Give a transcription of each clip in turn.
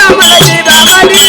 আমার বাঙালি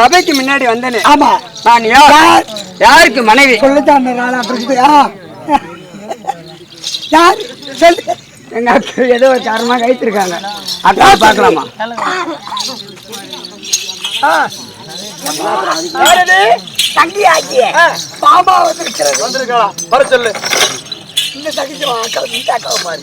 சபைக்கு முன்னாடி வந்தனே. ஆமா. நான் யார்? யாருக்கு மனைவி? சொல்லுதான் நாளா இருக்குதா யார்? சொல்லு. எங்க அக்கா ஏதோ ஒரு காரணமா கைத்திருக்காங்க அக்கா பார்க்கலாமா? தங்கி ஆகிய பாமா வந்திருக்கிறது. வந்திருக்கலாம் வர சொல்லு. இந்த தங்கிச்சு அக்கா இந்த அக்காவை பாரு.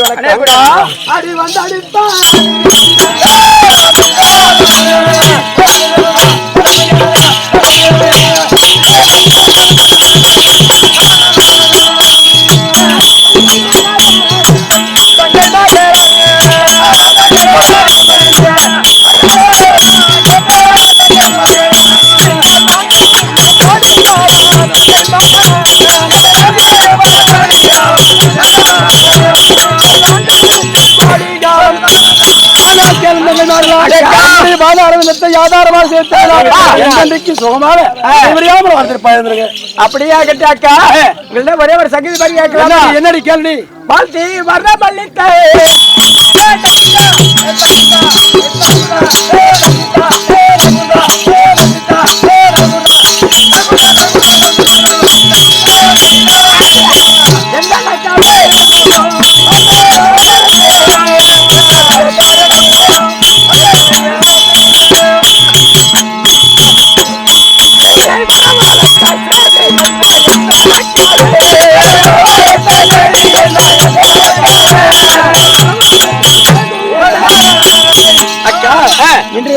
அநேகுடைய வணக்கம். அடி வந்து அடிப்பா அப்படியா கட்டாக்கா உங்கள்ட்ட ஒரே ஒரு சங்கீத பாடி கேட்கலாம் என்னடி கேள்வி வாழ்த்தி வர்ண மல்லிக்கை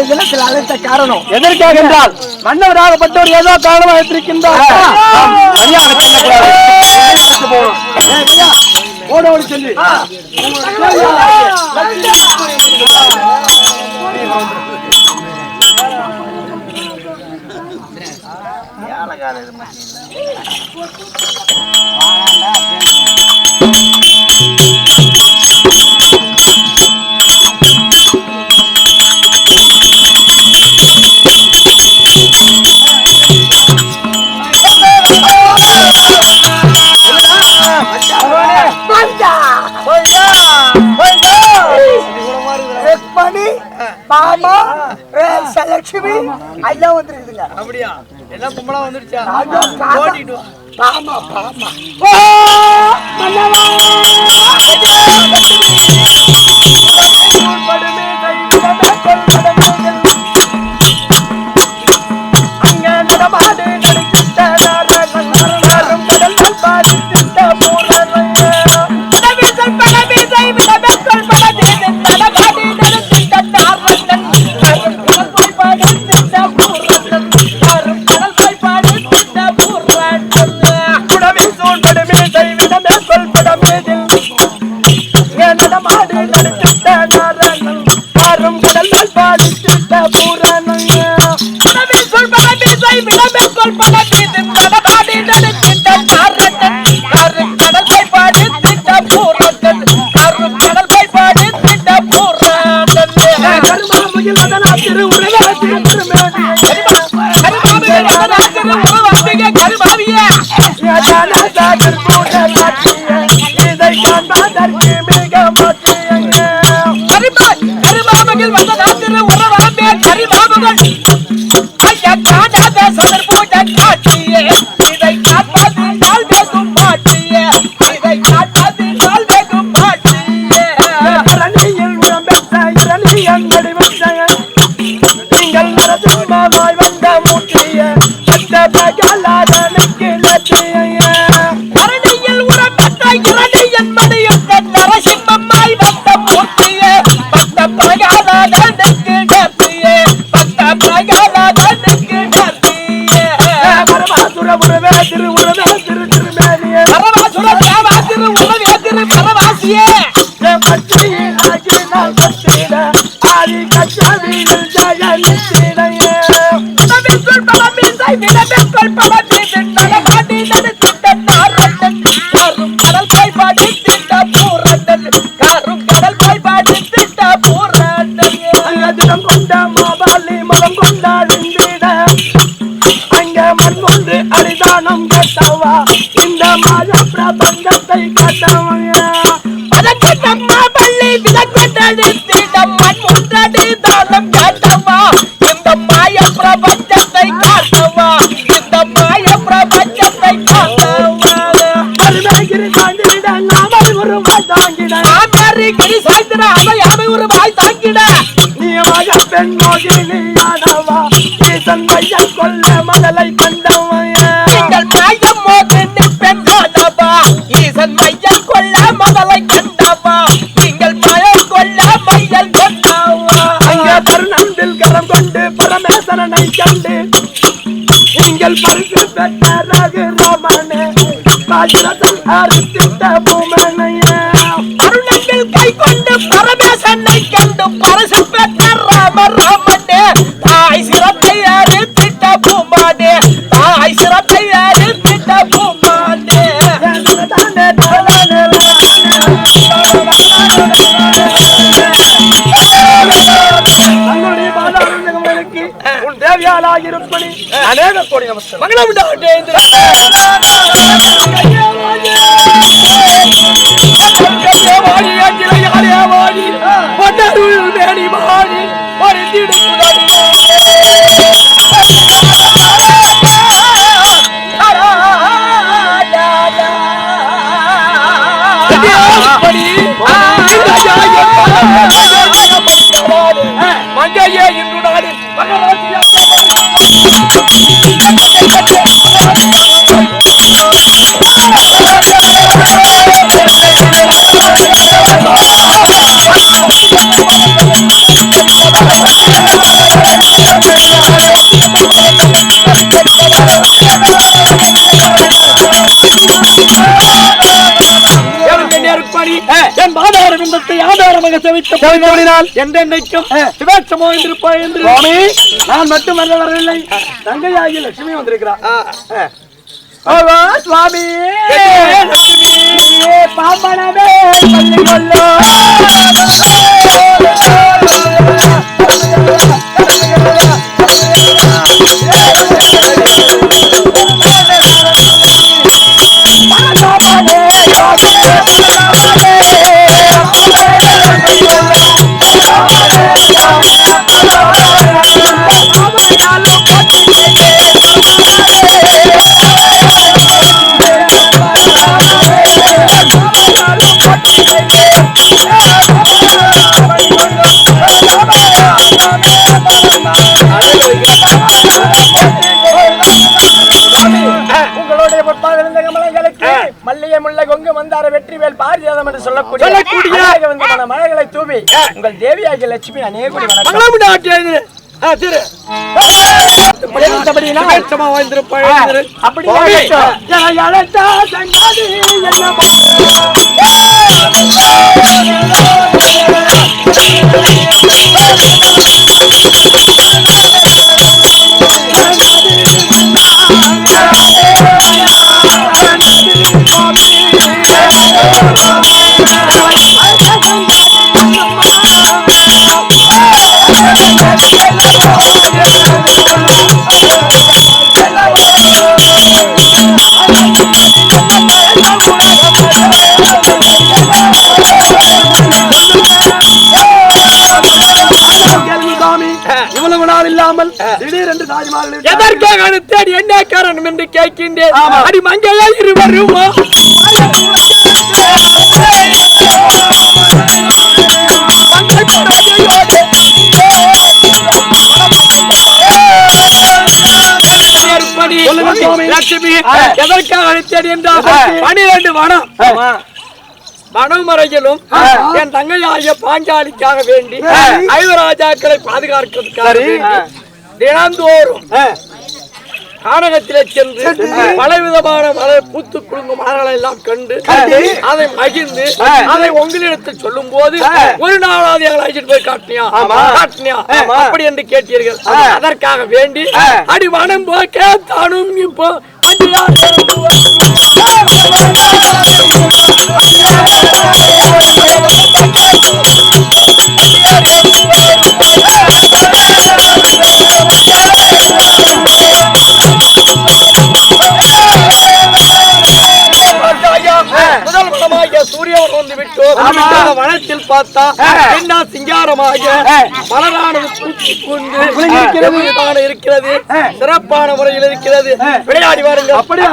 இன்றைய தினத்தில் அழைத்த காரணம். எதற்காக என்றால் மன்னவராகப்பட்டவர் ஏதோ காரணமாக வைத்திருக்கின்றார். கல்யாணம் பண்ணக்கூடாது ஓட ஓடி மாமா லட்சுமி ஐயா வந்துருக்குது கிடையாதுங்க அப்படியா? எல்லாம் கும்பலா வந்துருச்சா. ஓடிட்டு வா. பாமா பாமா ஓ மன்னவா. படுமே. Bye. அருமைகிரி தாங்கிட நாமல் ஒரு வாய் தாங்கிட அருமைகிரி சாய்ந்திட அவை ஒரு வாய் தாங்கிட நீயமாக பெண் மோகினியானவா ஈசன் மையம் கொல்ல மகளை கண்டவன் நீங்கள் மாயம் மோகினி பெண்ணானவா ஈசன் மையம் கொல்ல மகளை கண்டவா? நீங்கள் மயம் கொல்ல மையல் கொண்டவா? அங்க தருணந்தில் கரம் கொண்டு பரமேசரனை கண்டு நீங்கள் பரிசு பெற்ற ரகு ராமனே. பாஜரத்தில் அறுத்திட்ட பூமனைய அருணங்கள் கை கொண்டு பரமேசனை கண்டு பரிசு பெற்ற ராமர் ராமனே தாய் சிரத்தை அறுத்திட்ட பூமானே தாய் சிரத்தை அறுத்திட்ட பூமானே. தங்களுடைய உன் தேவியாளாக இருப்பணி கோடி நமஸ்காரம். என் பாதார பிம்பத்தை ஆதாரமாக செவித்த போயினால் என்றென்னைக்கும் சிவாட்சமோ என்றிருப்பாய் என்று. சுவாமி? நான் மட்டும் வர வரவில்லை. தங்கையாகி லட்சுமி வந்திருக்கிறார் சுவாமி! பாம்பனவே சொல்லி கொள்ளோ! சொல்லக்கூடிய அநேக மலர்களை தூவி உங்கள் தேவியாகிய லட்சுமி வாழ்ந்திருப்பாய் அப்படி இவ்வளவு நாள் இல்லாமல் திடீரென்று தாஜ்மஹால் எதற்காக தேடி என்ன காரணம் என்று கேட்கின்றேன்? அடி மங்கையா இருவருமா லட்சுமி எதற்காக அழைத்தேன் என்றால் பனிரெண்டு வனம் வனம் மறையிலும் என் தங்கையாகிய பாஞ்சாலிக்காக வேண்டி ஐவராஜாக்களை பாதுகாக்கிறதுக்காக தினந்தோறும் கானகத்திலே சென்று பலவிதமான மலர் பூத்து குலுங்கும் மலர்களை எல்லாம் கண்டு அதை மகிழ்ந்து அதை உங்களிடத்தில் சொல்லும் போது ஒரு நாளாவது எங்களை அழைச்சிட்டு போய் காட்டினியா காட்டினியா அப்படி என்று கேட்டீர்கள் அதற்காக வேண்டி அடி வனம் போக்க தானும் இப்போ சூரியன் வந்து இந்த வனத்தில் பார்த்தா என்ன சிங்காரமாக மலரானது பூச்சி இருக்கிறது. சிறப்பான முறையில் இருக்கிறது. விளையாடி வாருங்கள். அப்படியே.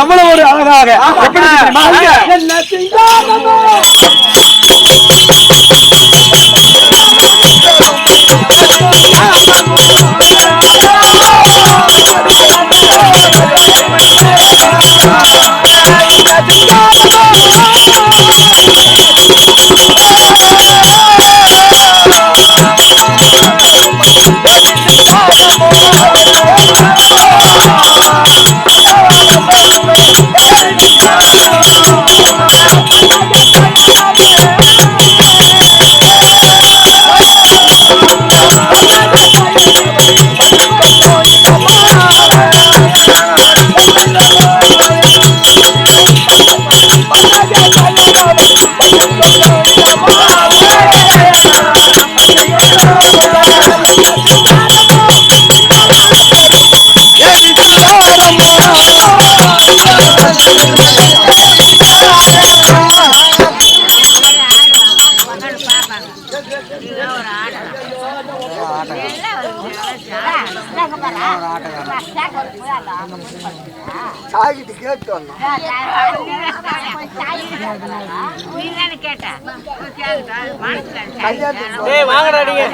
எவ்வளவு ஒரு அழகாக? என்ன சிங்காரமோ? சாகிட்டு கேட்டு வந்தோம். ஏய் வாங்கடா நீங்க.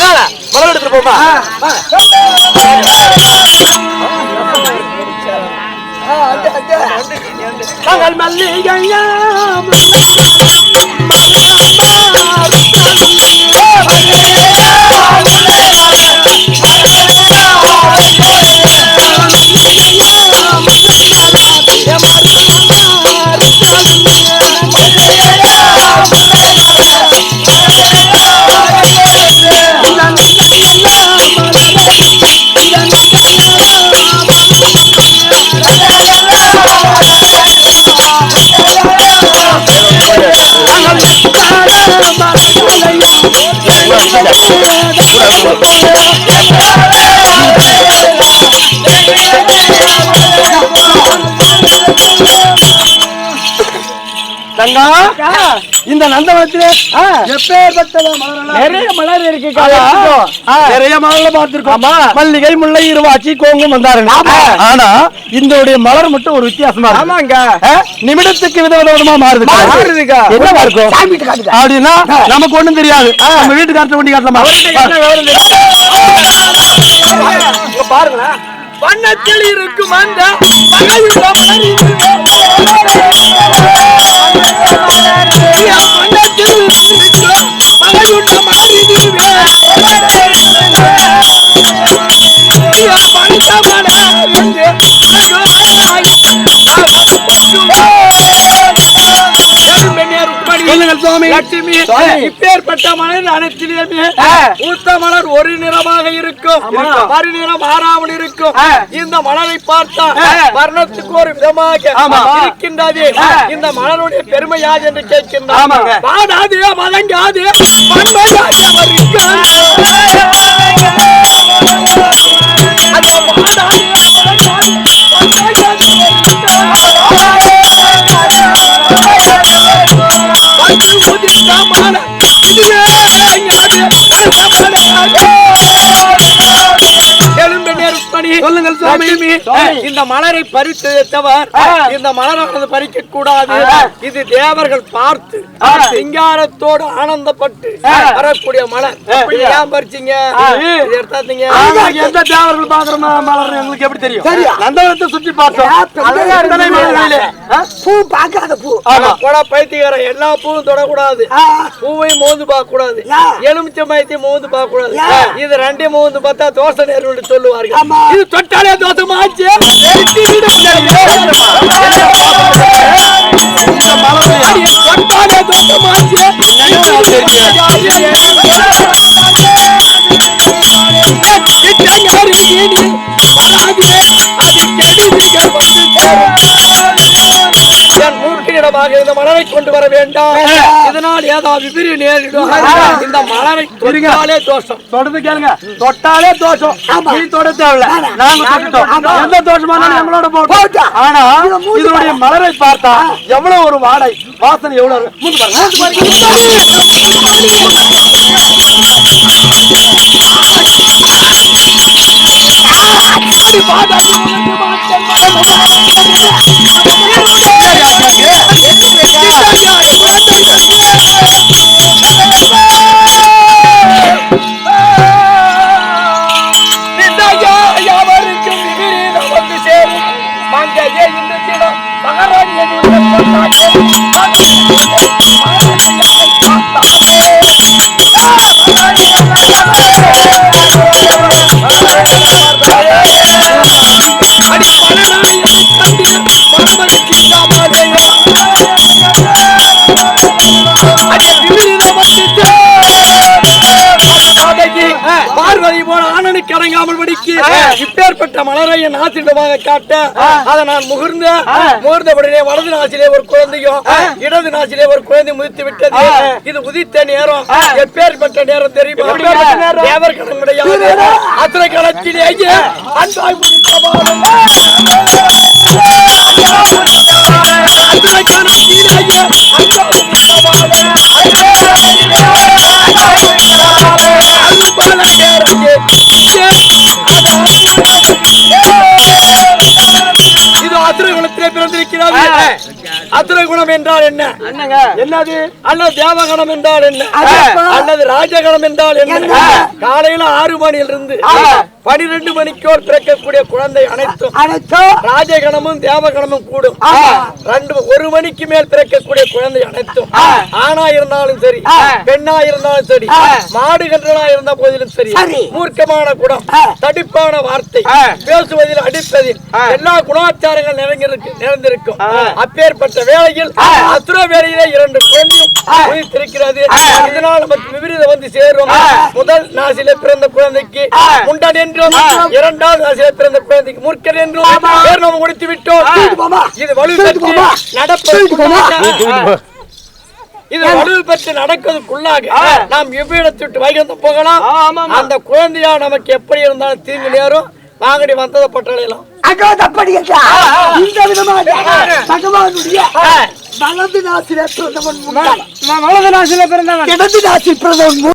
ஏன் மகள் எல்லாம் ஆமா, அம்மா வீட்டுக்கு போக போறோமா? அதனால மலர் தங்கம் இந்த நந்தவனத்திலே நிறைய மலர் இருக்கு நிறைய மலர்ல பார்த்திருக்கோம். மல்லிகை முல்லை இருவாச்சி கோங்கும் வந்தாருங்க ஆனா இந்த மலர் மட்டும் ஒரு வித்தியாசமா ஆமாங்க? நிமிடத்துக்கு வித விதமா மாறுது? மாறுதுக்கா. என்னவா இருக்கும். அப்படின்னா நமக்கு ஒண்ணும் தெரியாது. நம்ம வீட்டுக்காரத்தை வண்டி காட்டலாமா? பாருங்களேன். வண்ணத்தில் இருக்கும் அந்த சொல்லுங்கள் சுவாமி. லட்சுமி. இப்பேற்பட்ட மலர் அனைத்திலுமே ஊத்த மலர் ஒரு நிறமாக இருக்கும். மறுநிறம் மாறாமல் இருக்கும். இந்த மலரை பார்த்தா வர்ணத்துக்கு ஒரு விதமாக இருக்கின்றது. இந்த மலருடைய பெருமை யாது என்று கேட்கின்றார். ஆமாங்க. வாடாது வன்மையாக அவர் இருக்கார். அந்த வாடாது மலர் நெருப்பணி சொல்லுங்கள் சுவாமி. சுவாமி. இந்த மலரை பறித்து தவர் இந்த மலரானது பறிக்க கூடாது இது தேவர்கள் பார்த்து சிங்காரத்தோடு ஆனந்தப்பட்டு வரக்கூடிய மலர். ஏன் பறிச்சீங்க? நாங்க எந்த தேவர்கள் பாக்குற மலர் எங்களுக்கு எப்படி தெரியும்? நந்தவனத்தை சுற்றி பார்த்தோம்? பூ பார்க்காத பூ. கூட பைத்தியக்கார எல்லா பூவும் தொடக்கூடாது. பூவையும் மோந்து பார்க்க கூடாது எலுமிச்சை மயத்தையும் மோந்து பார்க்க கூடாது இது ரெண்டையும் மோந்து பார்த்தா தோசை நேர்வு சொல்லுவார்கள். இது தொட்டாலே தோசை மாச்சு தொட்டாலே தோசை மாச்சு மூர்க்கினிடமாக இந்த மலரை கொண்டு வர வேண்டாம். இதனால் ஏதாவது விபரீ நேரிடும். இந்த மலரை தொட்டாலே தோஷம். தொடர்ந்து கேளுங்க. தொட்டாலே தோஷம். நீ தொட தேவையில்ல. நாங்க எந்த தோஷமானாலும் எங்களோட போட்டோம். ஆனா இதனுடைய மலரை பார்த்தா எவ்வளவு ஒரு வாடை வாசனை எவ்வளவு இருக்கு. Thank you. பார்வதி போல ஆணனுக்கு அடங்காமல் படிக்கு. இப்பேற்பட்ட மலரை என் ஆசிரியமாக காட்ட அதை நான் முகர்ந்த முகர்ந்தபடியே வலது நாசிலே ஒரு குழந்தையும் இடது நாசிலே ஒரு குழந்தை முதித்து விட்டது. இது உதித்த நேரம். எப்பேற்பட்ட நேரம் தெரியுமா? தேவர் கணம் கிடையாது அத்தனை களத்திலேயே அன்பாய் முடித்த மாதம் அத்தனை களத்திலேயே அன்பாய் அசுர குணம் என்றால் என்ன? என்னது? அல்லது தேவகணம் என்றால் என்ன? அல்லது ராஜகணம் என்றால் என்ன? காலையில ஆறு மணியிலிருந்து பனிரெண்டு மணிக்கோர் பிறக்கக்கூடிய குழந்தை அனைத்தும் அனைத்தும் ராஜகணமும் தேவகணமும் கூடும். ரெண்டு ஒரு மணிக்கு மேல் பிறக்கக்கூடிய குழந்தை அனைத்தும் ஆணா இருந்தாலும் சரி பெண்ணா இருந்தாலும் சரி மாடு கன்றலா இருந்த போதிலும் சரி. மூர்க்கமான குணம் தடிப்பான வார்த்தை பேசுவதில் அடிப்பதில் எல்லா குணாச்சாரங்கள் நிறைந்திருக்கு நிறைந்திருக்கும். அப்பேற்பட்ட வேளையில் அசுர வேளையிலே இரண்டு குழந்தையும் உயிர்த்திருக்கிறது. இதனால் நமக்கு விபரீதம் வந்து சேரும். முதல் நாசிலே பிறந்த குழந்தைக்கு முண்டன் என்றும் இரண்டாவது பிறந்த குழந்தைக்கு மூர்க்கன் என்றும் பேர் நாம் முடித்து விட்டோம் இது வலு பெற்று நடப்பதற்குள்ளாக இது வலு பெற்று நடக்கிறதுக்குள்ளாக நாம் எவ்விடத்தை விட்டு போகலாம்? அந்த குழந்தையா நமக்கு எப்படி இருந்தாலும் தீங்கு நேரும் வாங்கடி வந்ததை பட்டடையலாம் அங்க தப்படி இந்த விதமாக பகவானுடைய வலது நாசில பிறந்தவன் வலது நாசில பிறந்தவன். இடது நாசில் பிறந்தவன்